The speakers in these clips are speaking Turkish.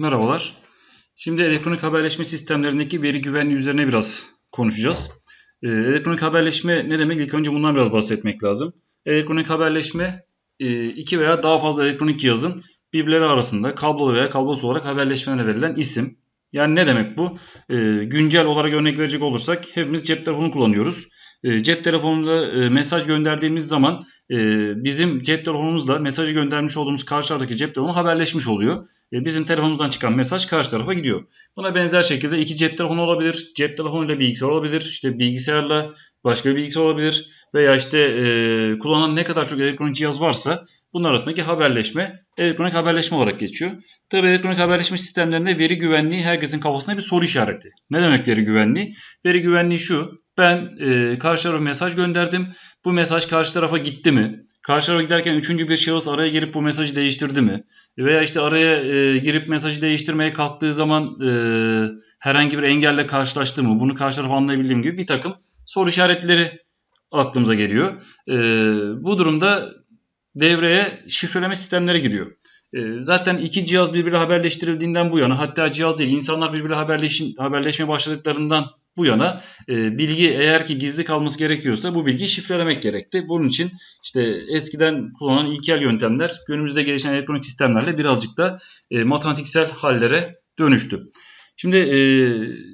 Merhabalar. Şimdi elektronik haberleşme sistemlerindeki veri güvenliği üzerine biraz konuşacağız. Ee, elektronik haberleşme ne demek? İlk önce bundan biraz bahsetmek lazım. Elektronik haberleşme e, iki veya daha fazla elektronik cihazın birbirleri arasında kablolu veya kablosuz olarak haberleşmelerine verilen isim. Yani ne demek bu? Ee, güncel olarak örnek verecek olursak hepimiz cep telefonu kullanıyoruz. Ee, cep telefonunda e, mesaj gönderdiğimiz zaman e, bizim cep telefonumuzla mesajı göndermiş olduğumuz karşı taraftaki cep telefonu haberleşmiş oluyor. E, bizim telefonumuzdan çıkan mesaj karşı tarafa gidiyor. Buna benzer şekilde iki cep telefonu olabilir. Cep telefonuyla bilgisayar olabilir. İşte bilgisayarla başka bir bilgisayar olabilir. Veya işte e, kullanan ne kadar çok elektronik cihaz varsa bunlar arasındaki haberleşme elektronik haberleşme olarak geçiyor. Tabi elektronik haberleşme sistemlerinde veri güvenliği herkesin kafasında bir soru işareti. Ne demek veri güvenliği? Veri güvenliği şu. Ben e, karşı tarafa mesaj gönderdim. Bu mesaj karşı tarafa gitti mi? Karşı tarafa giderken üçüncü bir şahıs araya girip bu mesajı değiştirdi mi? Veya işte araya e, girip mesajı değiştirmeye kalktığı zaman e, herhangi bir engelle karşılaştı mı? Bunu karşı taraf anlayabildiğim gibi bir takım soru işaretleri aklımıza geliyor. E, bu durumda devreye şifreleme sistemleri giriyor. E, zaten iki cihaz birbiriyle haberleştirildiğinden bu yana hatta cihaz değil insanlar birbiriyle haberleşin, haberleşmeye başladıklarından bu yana e, bilgi eğer ki gizli kalması gerekiyorsa bu bilgiyi şifrelemek gerekti. Bunun için işte eskiden kullanılan ilkel yöntemler günümüzde gelişen elektronik sistemlerle birazcık da e, matematiksel hallere dönüştü. Şimdi e,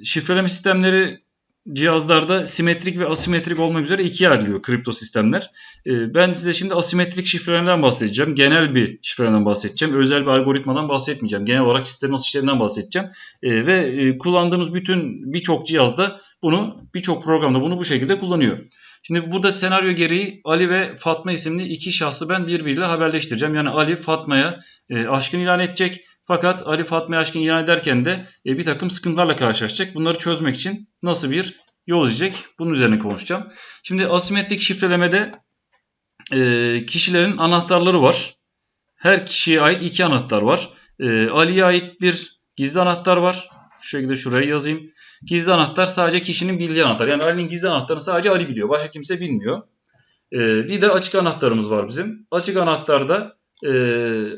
şifreleme sistemleri cihazlarda simetrik ve asimetrik olmak üzere ikiye ayrılıyor kripto sistemler. Ee, ben size şimdi asimetrik şifrelerden bahsedeceğim. Genel bir şifreden bahsedeceğim. Özel bir algoritmadan bahsetmeyeceğim. Genel olarak sistem nasıl işlediğinden bahsedeceğim. Ee, ve e, kullandığımız bütün birçok cihazda bunu birçok programda bunu bu şekilde kullanıyor. Şimdi burada senaryo gereği Ali ve Fatma isimli iki şahsı ben birbiriyle haberleştireceğim. Yani Ali Fatma'ya e, aşkın ilan edecek. Fakat Ali Fatma'ya aşkın ilan ederken de e, bir takım sıkıntılarla karşılaşacak. Bunları çözmek için nasıl bir yol izleyecek? Bunun üzerine konuşacağım. Şimdi asimetrik şifrelemede e, kişilerin anahtarları var. Her kişiye ait iki anahtar var. E, Ali'ye ait bir gizli anahtar var. Şu şekilde şuraya yazayım. Gizli anahtar sadece kişinin bildiği anahtar. Yani Ali'nin gizli anahtarını sadece Ali biliyor. Başka kimse bilmiyor. Ee, bir de açık anahtarımız var bizim. Açık anahtarda e,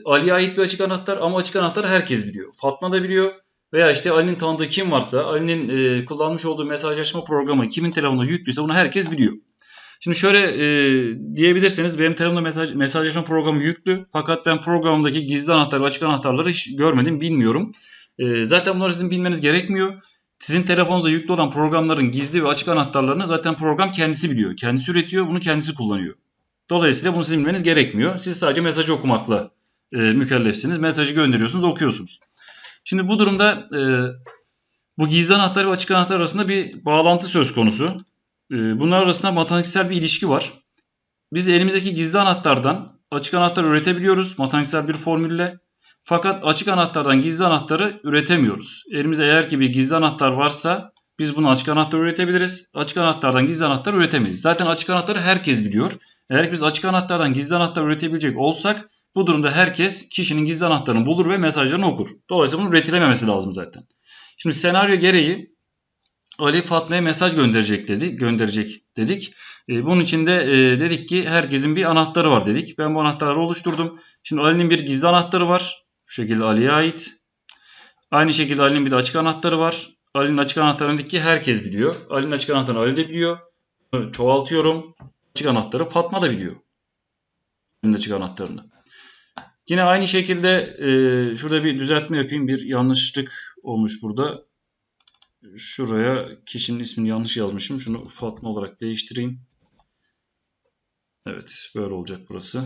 Ali'ye ait bir açık anahtar ama açık anahtarı herkes biliyor. Fatma da biliyor. Veya işte Ali'nin tanıdığı kim varsa Ali'nin e, kullanmış olduğu mesajlaşma programı kimin telefonuna yüklüyse bunu herkes biliyor. Şimdi şöyle e, diyebilirseniz benim telefonumda mesaj, mesajlaşma programı yüklü fakat ben programdaki gizli anahtar açık anahtarları hiç görmedim bilmiyorum. E, zaten bunları sizin bilmeniz gerekmiyor. Sizin telefonunuza yüklü olan programların gizli ve açık anahtarlarını zaten program kendisi biliyor. Kendisi üretiyor, bunu kendisi kullanıyor. Dolayısıyla bunu sizin bilmeniz gerekmiyor. Siz sadece mesajı okumakla e, mükellefsiniz. Mesajı gönderiyorsunuz, okuyorsunuz. Şimdi bu durumda e, bu gizli anahtar ve açık anahtar arasında bir bağlantı söz konusu. E, bunlar arasında matematiksel bir ilişki var. Biz elimizdeki gizli anahtardan açık anahtar üretebiliyoruz matematiksel bir formülle. Fakat açık anahtardan gizli anahtarı üretemiyoruz. Elimizde eğer ki bir gizli anahtar varsa biz bunu açık anahtar üretebiliriz. Açık anahtardan gizli anahtar üretemeyiz. Zaten açık anahtarı herkes biliyor. Eğer biz açık anahtardan gizli anahtar üretebilecek olsak bu durumda herkes kişinin gizli anahtarını bulur ve mesajlarını okur. Dolayısıyla bunun üretilememesi lazım zaten. Şimdi senaryo gereği Ali Fatma'ya mesaj gönderecek dedi, gönderecek dedik. E, bunun için de e, dedik ki herkesin bir anahtarı var dedik. Ben bu anahtarları oluşturdum. Şimdi Ali'nin bir gizli anahtarı var. Şu şekilde Ali'ye ait. Aynı şekilde Ali'nin bir de açık anahtarı var. Ali'nin açık anahtarını ki herkes biliyor. Ali'nin açık anahtarını Ali de biliyor. Çoğaltıyorum. Açık anahtarı Fatma da biliyor. Açık anahtarını. Yine aynı şekilde e, şurada bir düzeltme yapayım. Bir yanlışlık olmuş burada. Şuraya kişinin ismini yanlış yazmışım. Şunu Fatma olarak değiştireyim. Evet böyle olacak burası.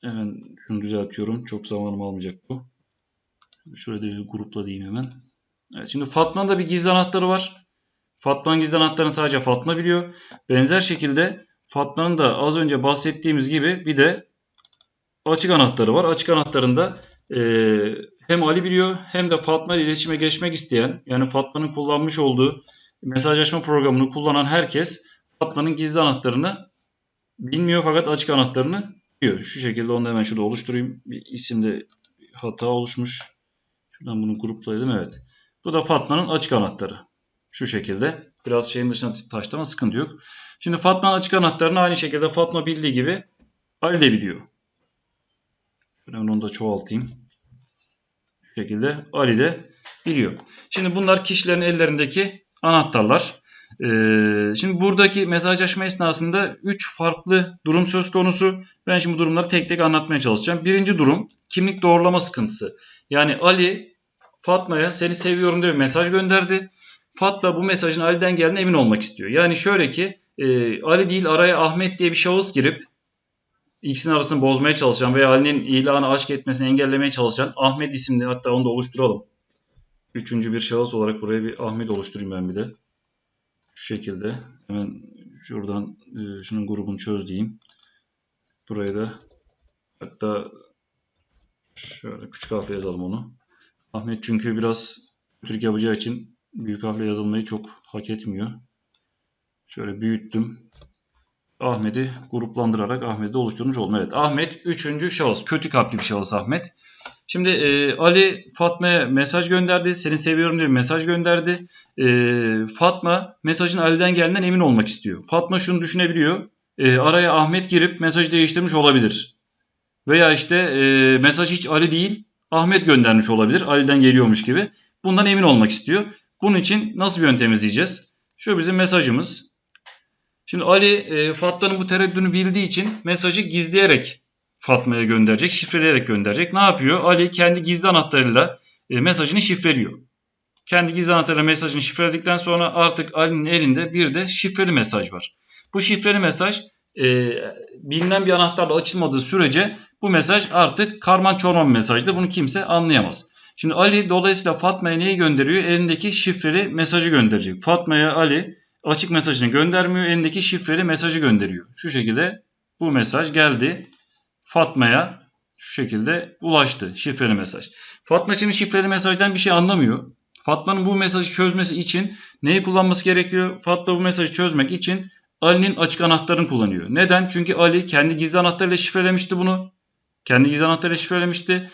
Hemen şunu düzeltiyorum. Çok zamanım almayacak bu. De bir grupla diyeyim hemen. Evet, şimdi Fatma'nın da bir gizli anahtarı var. Fatma'nın gizli anahtarını sadece Fatma biliyor. Benzer şekilde Fatma'nın da az önce bahsettiğimiz gibi bir de açık anahtarı var. Açık anahtarında e, hem Ali biliyor hem de Fatma ile iletişime geçmek isteyen yani Fatma'nın kullanmış olduğu mesajlaşma programını kullanan herkes Fatma'nın gizli anahtarını bilmiyor fakat açık anahtarını biliyor. Şu şekilde onu hemen şurada oluşturayım. Bir isimde hata oluşmuş. Şuradan bunu gruplayalım. Evet. Bu da Fatma'nın açık anahtarı. Şu şekilde. Biraz şeyin dışına taştı ama sıkıntı yok. Şimdi Fatma'nın açık anahtarını aynı şekilde Fatma bildiği gibi Ali de biliyor. Şöyle onu da çoğaltayım. Bu şekilde Ali de biliyor. Şimdi bunlar kişilerin ellerindeki anahtarlar. Ee, şimdi buradaki mesajlaşma esnasında 3 farklı durum söz konusu. Ben şimdi bu durumları tek tek anlatmaya çalışacağım. Birinci durum kimlik doğrulama sıkıntısı. Yani Ali Fatma'ya seni seviyorum diye mesaj gönderdi. Fatma bu mesajın Ali'den geldiğine emin olmak istiyor. Yani şöyle ki e, Ali değil araya Ahmet diye bir şahıs girip ikisinin arasını bozmaya çalışan veya Ali'nin ilanı aşk etmesini engellemeye çalışan Ahmet isimli hatta onu da oluşturalım. Üçüncü bir şahıs olarak buraya bir Ahmet oluşturayım ben bir de. Şu şekilde. Hemen şuradan e, şunun grubunu çöz diyeyim. Buraya da hatta şöyle küçük harfle yazalım onu. Ahmet çünkü biraz Türk yapacağı için büyük harfle yazılmayı çok hak etmiyor. Şöyle büyüttüm. Ahmet'i gruplandırarak Ahmet'i oluşturmuş oldum. Evet Ahmet üçüncü şahıs. Kötü kalpli bir şahıs Ahmet. Şimdi e, Ali Fatma'ya mesaj gönderdi. Seni seviyorum diye bir mesaj gönderdi. E, Fatma mesajın Ali'den geldiğinden emin olmak istiyor. Fatma şunu düşünebiliyor. E, araya Ahmet girip mesajı değiştirmiş olabilir. Veya işte e, mesaj hiç Ali değil Ahmet göndermiş olabilir. Ali'den geliyormuş gibi. Bundan emin olmak istiyor. Bunun için nasıl bir yöntem izleyeceğiz? Şu bizim mesajımız. Şimdi Ali e, Fatma'nın bu tereddüdünü bildiği için mesajı gizleyerek Fatma'ya gönderecek, şifreleyerek gönderecek. Ne yapıyor? Ali kendi gizli anahtarıyla e, mesajını şifreliyor. Kendi gizli anahtarıyla mesajını şifreledikten sonra artık Ali'nin elinde bir de şifreli mesaj var. Bu şifreli mesaj e, bilinen bir anahtarla açılmadığı sürece bu mesaj artık karman çorman mesajdır. Bunu kimse anlayamaz. Şimdi Ali dolayısıyla Fatma'ya neyi gönderiyor? Elindeki şifreli mesajı gönderecek. Fatma'ya Ali açık mesajını göndermiyor. Elindeki şifreli mesajı gönderiyor. Şu şekilde bu mesaj geldi. Fatma'ya şu şekilde ulaştı şifreli mesaj. Fatma şimdi şifreli mesajdan bir şey anlamıyor. Fatma'nın bu mesajı çözmesi için neyi kullanması gerekiyor? Fatma bu mesajı çözmek için Ali'nin açık anahtarını kullanıyor. Neden? Çünkü Ali kendi gizli anahtarıyla şifrelemişti bunu. Kendi gizli anahtarıyla şifrelemişti.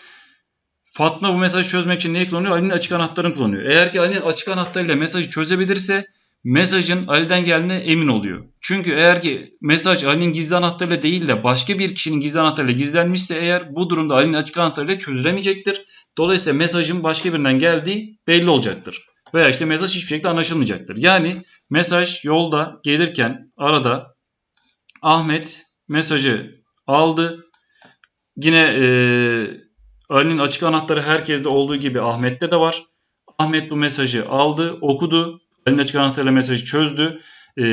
Fatma bu mesajı çözmek için neyi kullanıyor? Ali'nin açık anahtarını kullanıyor. Eğer ki Ali'nin açık anahtarıyla mesajı çözebilirse mesajın Ali'den geldiğine emin oluyor. Çünkü eğer ki mesaj Ali'nin gizli anahtarıyla değil de başka bir kişinin gizli anahtarıyla gizlenmişse eğer bu durumda Ali'nin açık anahtarıyla çözülemeyecektir. Dolayısıyla mesajın başka birinden geldiği belli olacaktır. Veya işte mesaj hiçbir şekilde anlaşılmayacaktır. Yani mesaj yolda gelirken arada Ahmet mesajı aldı. Yine e, Ali'nin açık anahtarı herkeste olduğu gibi Ahmet'te de var. Ahmet bu mesajı aldı, okudu Ali'nin açık anahtarıyla mesajı çözdü. E,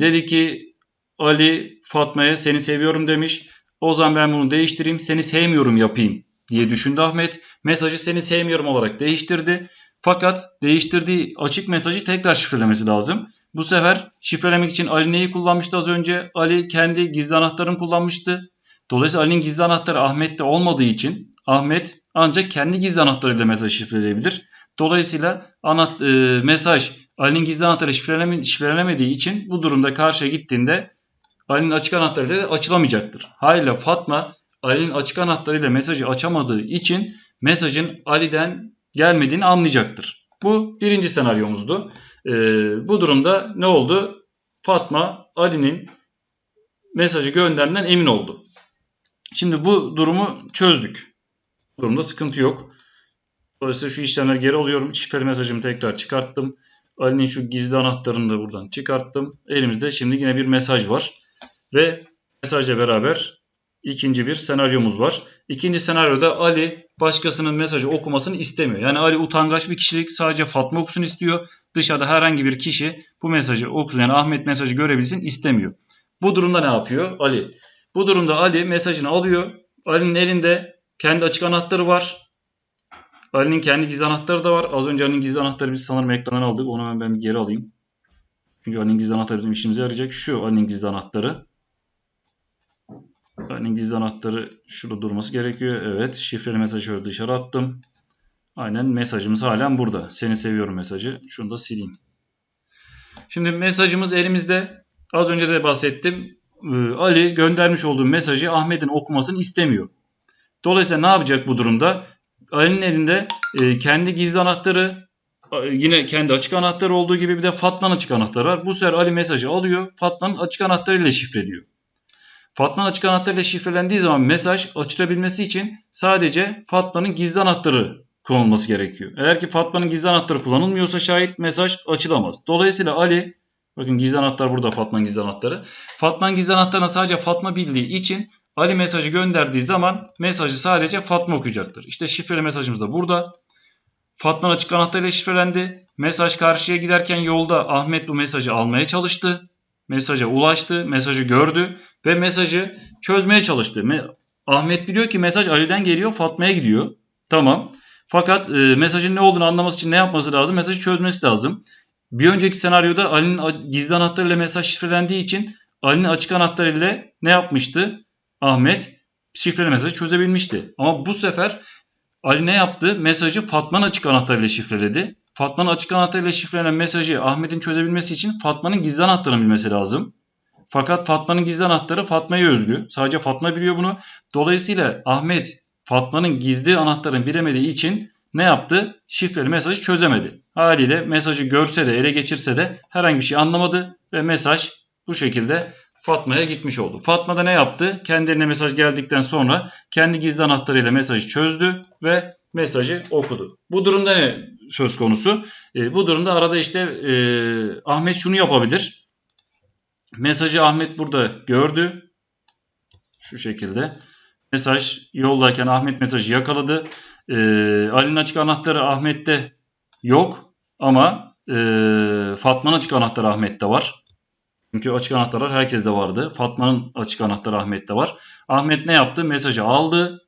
dedi ki Ali Fatma'ya seni seviyorum demiş. O zaman ben bunu değiştireyim seni sevmiyorum yapayım diye düşündü Ahmet. Mesajı seni sevmiyorum olarak değiştirdi. Fakat değiştirdiği açık mesajı tekrar şifrelemesi lazım. Bu sefer şifrelemek için Ali neyi kullanmıştı az önce? Ali kendi gizli anahtarını kullanmıştı. Dolayısıyla Ali'nin gizli anahtarı Ahmet'te olmadığı için Ahmet ancak kendi gizli anahtarıyla mesajı şifreleyebilir. Dolayısıyla anahtar, e, mesaj Ali'nin gizli anahtarı şifreleme, şifrelenemediği için bu durumda karşıya gittiğinde Ali'nin açık anahtarıyla açılamayacaktır. Hayla Fatma Ali'nin açık anahtarıyla mesajı açamadığı için mesajın Ali'den gelmediğini anlayacaktır. Bu birinci senaryomuzdu. Ee, bu durumda ne oldu? Fatma Ali'nin mesajı gönderdiğinden emin oldu. Şimdi bu durumu çözdük. Durumda sıkıntı yok. Dolayısıyla şu işlemleri geri alıyorum. Şifreli mesajımı tekrar çıkarttım. Ali'nin şu gizli anahtarını da buradan çıkarttım. Elimizde şimdi yine bir mesaj var. Ve mesajla beraber ikinci bir senaryomuz var. İkinci senaryoda Ali başkasının mesajı okumasını istemiyor. Yani Ali utangaç bir kişilik sadece Fatma okusun istiyor. Dışarıda herhangi bir kişi bu mesajı okusun yani Ahmet mesajı görebilsin istemiyor. Bu durumda ne yapıyor Ali? Bu durumda Ali mesajını alıyor. Ali'nin elinde kendi açık anahtarı var. Ali'nin kendi gizli anahtarı da var. Az önce Ali'nin gizli anahtarı biz sanırım ekrandan aldık. Onu hemen ben bir geri alayım. Çünkü Ali'nin gizli anahtarı bizim işimize yarayacak. Şu Ali'nin gizli anahtarı. Ali'nin gizli anahtarı şurada durması gerekiyor. Evet. Şifreli mesajı dışarı attım. Aynen mesajımız halen burada. Seni seviyorum mesajı. Şunu da sileyim. Şimdi mesajımız elimizde. Az önce de bahsettim. Ee, Ali göndermiş olduğu mesajı Ahmet'in okumasını istemiyor. Dolayısıyla ne yapacak bu durumda? Ali'nin elinde e, kendi gizli anahtarı yine kendi açık anahtarı olduğu gibi bir de Fatma'nın açık anahtarı var. Bu sefer Ali mesajı alıyor. Fatma'nın açık anahtarıyla şifreliyor. Fatma'nın açık anahtarıyla şifrelendiği zaman mesaj açılabilmesi için sadece Fatma'nın gizli anahtarı kullanılması gerekiyor. Eğer ki Fatma'nın gizli anahtarı kullanılmıyorsa şayet mesaj açılamaz. Dolayısıyla Ali bakın gizli anahtar burada Fatma'nın gizli anahtarı. Fatma'nın gizli anahtarını sadece Fatma bildiği için Ali mesajı gönderdiği zaman mesajı sadece Fatma okuyacaktır. İşte şifreli mesajımız da burada. Fatma'nın açık anahtarıyla şifrelendi. Mesaj karşıya giderken yolda Ahmet bu mesajı almaya çalıştı. Mesaja ulaştı, mesajı gördü ve mesajı çözmeye çalıştı. Ahmet biliyor ki mesaj Ali'den geliyor, Fatma'ya gidiyor. Tamam. Fakat e, mesajın ne olduğunu anlaması için ne yapması lazım? Mesajı çözmesi lazım. Bir önceki senaryoda Ali'nin gizli anahtarıyla mesaj şifrelendiği için Ali'nin açık anahtarıyla ne yapmıştı? Ahmet şifreli mesajı çözebilmişti. Ama bu sefer Ali ne yaptı? Mesajı Fatma'nın açık anahtarıyla şifreledi. Fatma'nın açık anahtarıyla şifrelenen mesajı Ahmet'in çözebilmesi için Fatma'nın gizli anahtarını bilmesi lazım. Fakat Fatma'nın gizli anahtarı Fatma'ya özgü. Sadece Fatma biliyor bunu. Dolayısıyla Ahmet Fatma'nın gizli anahtarını bilemediği için ne yaptı? Şifreli mesajı çözemedi. Haliyle mesajı görse de ele geçirse de herhangi bir şey anlamadı ve mesaj bu şekilde Fatma'ya gitmiş oldu. Fatma da ne yaptı? Kendine mesaj geldikten sonra kendi gizli anahtarıyla mesajı çözdü ve mesajı okudu. Bu durumda ne söz konusu? E, bu durumda arada işte e, Ahmet şunu yapabilir. Mesajı Ahmet burada gördü. Şu şekilde. Mesaj yoldayken Ahmet mesajı yakaladı. E, Ali'nin açık anahtarı Ahmet'te yok ama e, Fatma'nın açık anahtarı Ahmet'te var. Çünkü açık anahtarlar herkeste vardı. Fatma'nın açık anahtarı Ahmet'te var. Ahmet ne yaptı? Mesajı aldı.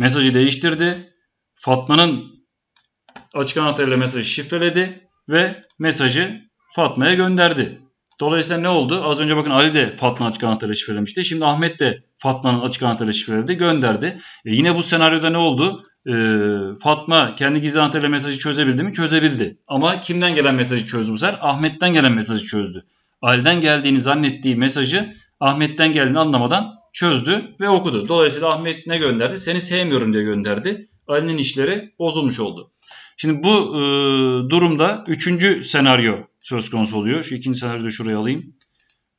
Mesajı değiştirdi. Fatma'nın açık anahtarıyla mesajı şifreledi ve mesajı Fatma'ya gönderdi. Dolayısıyla ne oldu? Az önce bakın Ali de Fatma'nın açık anahtarıyla şifrelemişti. Şimdi Ahmet de Fatma'nın açık anahtarıyla şifreledi, gönderdi. E yine bu senaryoda ne oldu? E, Fatma kendi gizli anahtarıyla mesajı çözebildi mi? Çözebildi. Ama kimden gelen mesajı çözdü bu sefer? Ahmet'ten gelen mesajı çözdü. Ali'den geldiğini zannettiği mesajı Ahmet'ten geldiğini anlamadan çözdü ve okudu. Dolayısıyla Ahmet ne gönderdi? Seni sevmiyorum diye gönderdi. Ali'nin işleri bozulmuş oldu. Şimdi bu e, durumda üçüncü senaryo söz konusu oluyor. Şu ikinci senaryoyu da şuraya alayım.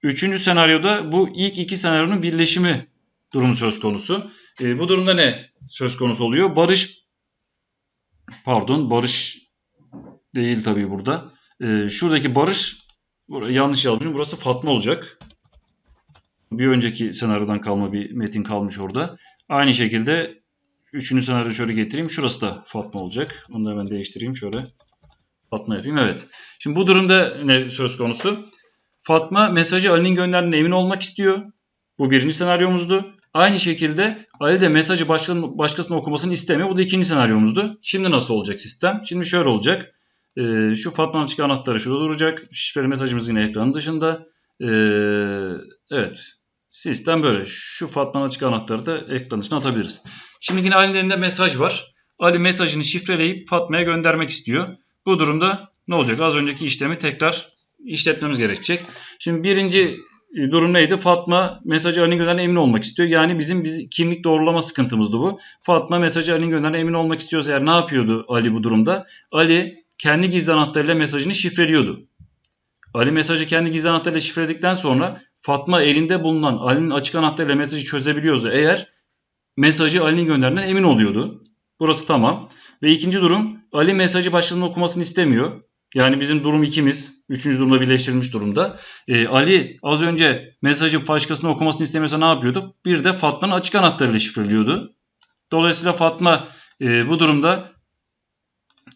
Üçüncü senaryoda bu ilk iki senaryonun birleşimi durumu söz konusu. E, bu durumda ne söz konusu oluyor? Barış pardon Barış değil tabii burada. E, şuradaki Barış Burayı yanlış yazmışım. Burası Fatma olacak. Bir önceki senaryodan kalma bir metin kalmış orada. Aynı şekilde üçüncü senaryoyu şöyle getireyim. Şurası da Fatma olacak. Onu da hemen değiştireyim. Şöyle Fatma yapayım. Evet. Şimdi bu durumda ne söz konusu? Fatma mesajı Ali'nin gönderdiğine emin olmak istiyor. Bu birinci senaryomuzdu. Aynı şekilde Ali de mesajı başkasının okumasını istemiyor. Bu da ikinci senaryomuzdu. Şimdi nasıl olacak sistem? Şimdi şöyle olacak. E, şu Fatma'nın açık anahtarı şurada duracak. Şifreli mesajımız yine ekranın dışında. E, evet. Sistem böyle. Şu Fatma'nın açık anahtarı da ekran dışına atabiliriz. Şimdi yine Ali'nin elinde mesaj var. Ali mesajını şifreleyip Fatma'ya göndermek istiyor. Bu durumda ne olacak? Az önceki işlemi tekrar işletmemiz gerekecek. Şimdi birinci durum neydi? Fatma mesajı Ali'nin gönderdiğine emin olmak istiyor. Yani bizim biz, kimlik doğrulama sıkıntımızdı bu. Fatma mesajı Ali'nin gönderdiğine emin olmak istiyorsa eğer ne yapıyordu Ali bu durumda? Ali kendi gizli anahtarıyla mesajını şifreliyordu. Ali mesajı kendi gizli anahtarıyla şifreledikten sonra Fatma elinde bulunan Ali'nin açık anahtarıyla mesajı çözebiliyorsa eğer mesajı Ali'nin gönderdiğinden emin oluyordu. Burası tamam. Ve ikinci durum Ali mesajı başkasının okumasını istemiyor. Yani bizim durum ikimiz. Üçüncü durumda birleştirilmiş durumda. Ee, Ali az önce mesajı başkasının okumasını istemiyorsa ne yapıyordu? Bir de Fatma'nın açık anahtarıyla şifreliyordu. Dolayısıyla Fatma e, bu durumda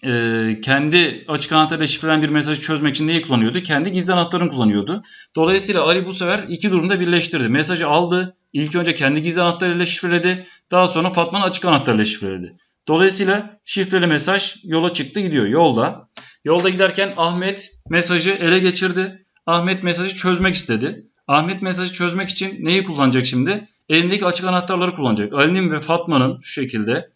e, kendi açık anahtarla şifrelen bir mesajı çözmek için neyi kullanıyordu? Kendi gizli anahtarını kullanıyordu. Dolayısıyla Ali bu sefer iki durumda birleştirdi. Mesajı aldı. İlk önce kendi gizli anahtarıyla şifreledi. Daha sonra Fatma'nın açık anahtarıyla şifreledi. Dolayısıyla şifreli mesaj yola çıktı gidiyor yolda. Yolda giderken Ahmet mesajı ele geçirdi. Ahmet mesajı çözmek istedi. Ahmet mesajı çözmek için neyi kullanacak şimdi? Elindeki açık anahtarları kullanacak. Ali'nin ve Fatma'nın şu şekilde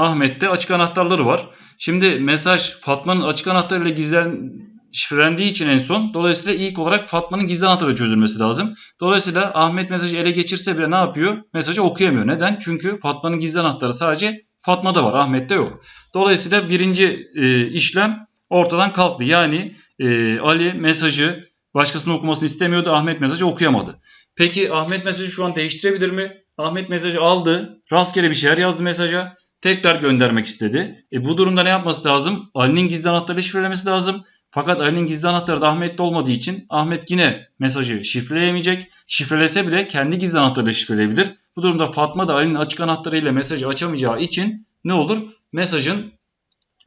Ahmet'te açık anahtarları var. Şimdi mesaj Fatma'nın açık anahtarıyla gizlen şifrelendiği için en son dolayısıyla ilk olarak Fatma'nın gizli anahtarı çözülmesi lazım. Dolayısıyla Ahmet mesajı ele geçirse bile ne yapıyor? Mesajı okuyamıyor. Neden? Çünkü Fatma'nın gizli anahtarı sadece Fatma'da var. Ahmet'te yok. Dolayısıyla birinci e, işlem ortadan kalktı. Yani e, Ali mesajı başkasının okumasını istemiyordu. Ahmet mesajı okuyamadı. Peki Ahmet mesajı şu an değiştirebilir mi? Ahmet mesajı aldı. Rastgele bir şeyler yazdı mesaja. Tekrar göndermek istedi. E bu durumda ne yapması lazım? Ali'nin gizli anahtarıyla şifrelemesi lazım. Fakat Ali'nin gizli anahtarı da Ahmet'te olmadığı için Ahmet yine mesajı şifreleyemeyecek. Şifrelese bile kendi gizli anahtarıyla şifreleyebilir. Bu durumda Fatma da Ali'nin açık anahtarıyla mesajı açamayacağı için ne olur? Mesajın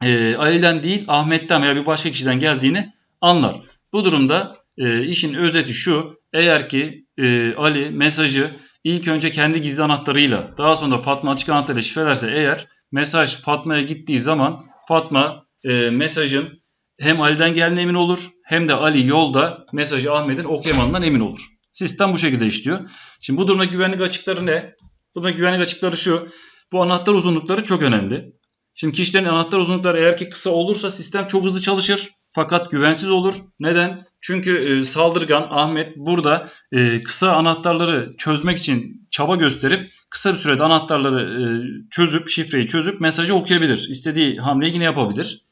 e, Ali'den değil Ahmet'ten veya bir başka kişiden geldiğini anlar. Bu durumda e, işin özeti şu. Eğer ki e, Ali mesajı ilk önce kendi gizli anahtarıyla daha sonra Fatma açık anahtarıyla şifrelerse eğer mesaj Fatma'ya gittiği zaman Fatma e, mesajın hem Ali'den geldiğine emin olur hem de Ali yolda mesajı Ahmet'in okuyamadığından emin olur. Sistem bu şekilde işliyor. Şimdi bu durumda güvenlik açıkları ne? Bu durumda güvenlik açıkları şu. Bu anahtar uzunlukları çok önemli. Şimdi kişilerin anahtar uzunlukları eğer ki kısa olursa sistem çok hızlı çalışır. Fakat güvensiz olur. Neden? Çünkü e, saldırgan Ahmet burada e, kısa anahtarları çözmek için çaba gösterip kısa bir sürede anahtarları e, çözüp şifreyi çözüp mesajı okuyabilir. İstediği hamleyi yine yapabilir.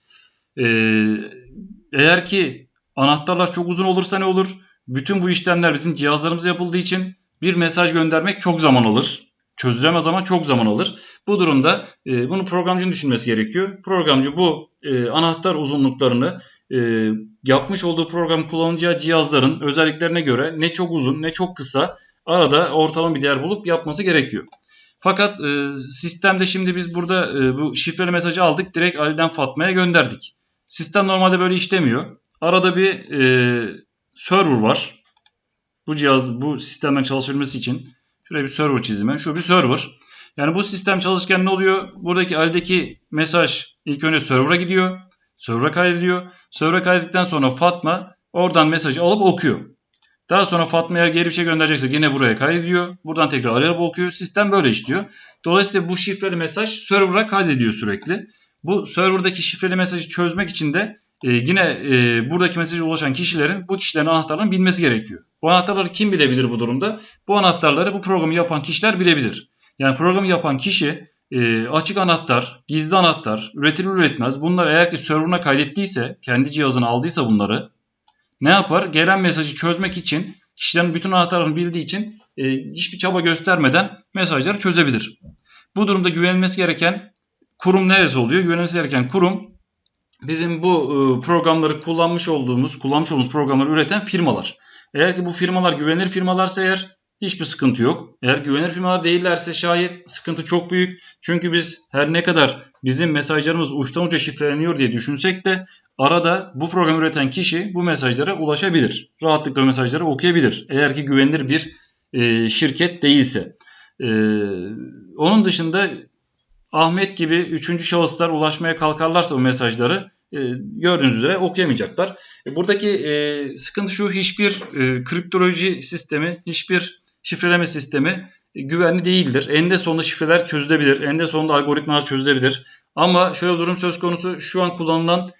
E, eğer ki anahtarlar çok uzun olursa ne olur? Bütün bu işlemler bizim cihazlarımıza yapıldığı için bir mesaj göndermek çok zaman alır çözülemez ama çok zaman alır. Bu durumda e, bunu programcının düşünmesi gerekiyor. Programcı bu e, anahtar uzunluklarını e, yapmış olduğu program kullanacağı cihazların özelliklerine göre ne çok uzun ne çok kısa arada ortalama bir değer bulup yapması gerekiyor. Fakat e, sistemde şimdi biz burada e, bu şifreli mesajı aldık direkt Ali'den Fatma'ya gönderdik. Sistem normalde böyle işlemiyor. Arada bir e, server var. Bu cihaz bu sistemden çalışabilmesi için Şuraya bir server çizdim. Şu bir server. Yani bu sistem çalışırken ne oluyor? Buradaki eldeki mesaj ilk önce server'a gidiyor. Server'a kaydediyor. Server'a kaydettikten sonra Fatma oradan mesajı alıp okuyor. Daha sonra Fatma eğer geri bir şey gönderecekse yine buraya kaydediyor. Buradan tekrar alıp okuyor. Sistem böyle işliyor. Dolayısıyla bu şifreli mesaj server'a kaydediyor sürekli. Bu server'daki şifreli mesajı çözmek için de e, yine e, buradaki mesaja ulaşan kişilerin bu kişilerin anahtarlarını bilmesi gerekiyor. Bu anahtarları kim bilebilir bu durumda? Bu anahtarları bu programı yapan kişiler bilebilir. Yani programı yapan kişi e, açık anahtar, gizli anahtar, üretilir üretmez bunlar eğer ki serverına kaydettiyse, kendi cihazına aldıysa bunları ne yapar? Gelen mesajı çözmek için kişilerin bütün anahtarlarını bildiği için e, hiçbir çaba göstermeden mesajları çözebilir. Bu durumda güvenilmesi gereken kurum neresi oluyor? Güvenilmesi gereken kurum bizim bu e, programları kullanmış olduğumuz, kullanmış olduğumuz programları üreten firmalar. Eğer ki bu firmalar güvenilir firmalarsa eğer hiçbir sıkıntı yok. Eğer güvenilir firmalar değillerse şayet sıkıntı çok büyük. Çünkü biz her ne kadar bizim mesajlarımız uçtan uca şifreleniyor diye düşünsek de arada bu programı üreten kişi bu mesajlara ulaşabilir. Rahatlıkla mesajları okuyabilir. Eğer ki güvenilir bir e, şirket değilse. E, onun dışında Ahmet gibi üçüncü şahıslar ulaşmaya kalkarlarsa bu mesajları e, gördüğünüz üzere okuyamayacaklar. E, buradaki e, sıkıntı şu hiçbir kriptoloji sistemi, hiçbir şifreleme sistemi güvenli değildir. Eninde sonunda şifreler çözülebilir. Eninde sonunda algoritmalar çözülebilir. Ama şöyle durum söz konusu şu an kullanılan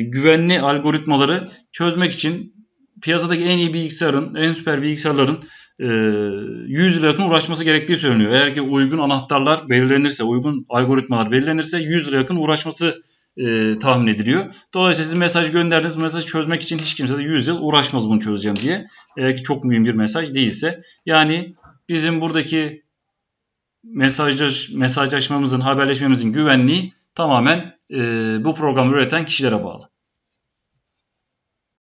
güvenli algoritmaları çözmek için piyasadaki en iyi bilgisayarın, en süper bilgisayarların 100 lira yakın uğraşması gerektiği söyleniyor. Eğer ki uygun anahtarlar belirlenirse, uygun algoritmalar belirlenirse 100 lira yakın uğraşması e, tahmin ediliyor. Dolayısıyla siz mesaj gönderdiniz. Mesajı çözmek için hiç kimse de 100 yıl uğraşmaz bunu çözeceğim diye. Eğer ki çok mühim bir mesaj değilse. Yani bizim buradaki mesajlaş, mesajlaşmamızın, haberleşmemizin güvenliği tamamen e, bu programı üreten kişilere bağlı.